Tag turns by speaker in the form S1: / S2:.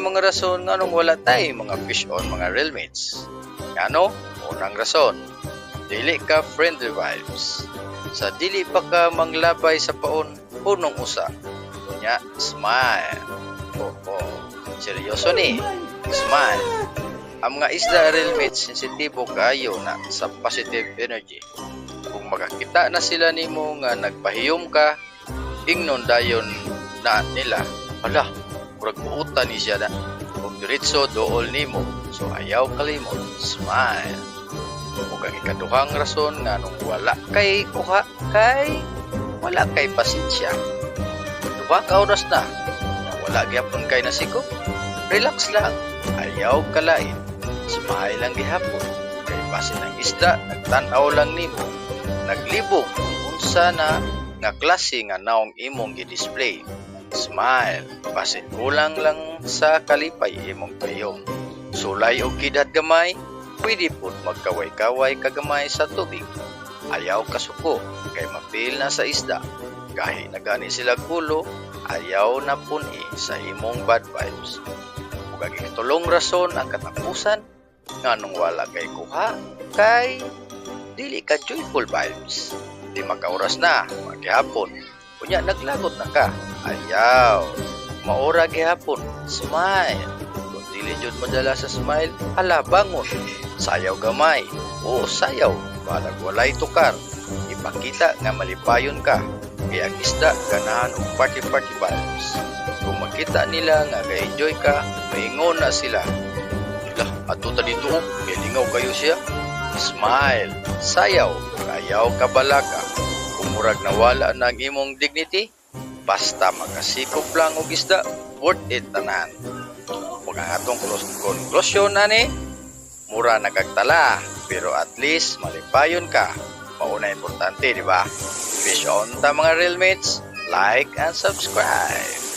S1: mga rason nga nung wala tay mga fish on mga real mates. Ngano? Unang rason, dili ka friendly vibes. Sa dili pa ka manglabay sa paon, punong usa. Kunya, smile. Oo, seryoso ni. Smile. Ang mga isda real mates sensitibo kayo na sa positive energy. Kung makakita na sila nimo nga nagpahiyom ka, ingnon dayon na nila. Hala, murag buutan ni siya na. Kung diretso dool nimo, so ayaw kalimot, smile. Kung ang ikaduhang rason nga nung wala kay kuha kay wala kay pasensya. Duha ka oras na, wala gyapon kay nasiko. Relax lang, ayaw kalain. Smile lang gihapon. Kay base ng isda, nagtanaw lang nimo. Naglibog kung unsa na nga klase nga naong imong gi-display. Smile, base kulang lang sa kalipay imong payong. Sulay o kidat gamay, pwede po magkaway-kaway kagamay sa tubig. Ayaw kasuko, kay mapil na sa isda. Gahi na gani sila gulo, ayaw na puni sa imong bad vibes. Ug ang ikatulong rason ang katapusan, nga nung wala kay kuha, kay dili ka joyful vibes. Di makauras na, maghapon. Kunya naglagot na ka. Ayaw. Maura gihapon. Smile. Kung dili jud madala sa smile, hala bangon. Sayaw gamay. Oo, sayaw. Balag walay tukar. Ipakita nga malipayon ka. Kaya isda ganahan og party-party vibes. Kung makita nila nga ga-enjoy ka, maingon na sila. Lah, ato ta dito, oh. kayo siya. Smile, sayaw, kayaw kabalaka. Kung murag nawala na imong dignity, basta makasikop lang og isda, worth it tanan. Ug ang atong conclusion ani, mura nagagtala, pero at least malipayon ka. Mauna importante, di ba? Fish on ta mga real mates, like and subscribe.